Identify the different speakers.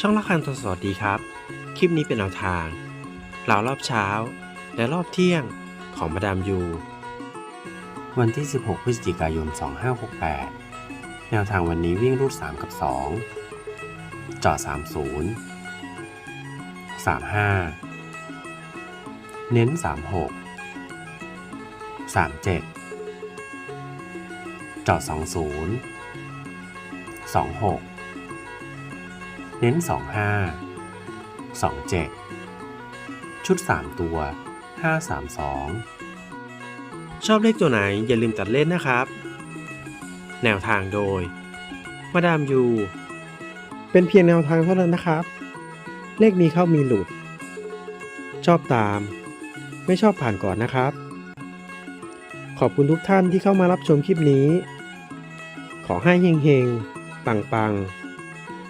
Speaker 1: ช่องละคันทศสวัสดีครับ คลิปนี้เป็นแนวทางเหล่ารอบเช้า และรอบเที่ยงของมาดามยู วันที่ 16 พฤศจิกายน 2568 แนวทางวันนี้วิ่งรูด 3 กับ 2 จอด 30 35 เน้น 36 37 จอด 20 26 เน้น 25 27 ชุด 3 ตัว 532 ชอบเลขตัวไหนอย่าลืมตัดเล่นนะครับ แนวทางโดย มาดามยู เป็นเพียงแนวทางเท่านั้นนะครับ เลขมีเข้ามีหลุด ชอบตาม ไม่ชอบผ่านก่อนนะครับ ขอบคุณทุกท่านที่เข้ามารับชมคลิปนี้ ขอให้เฮงๆ ปังๆ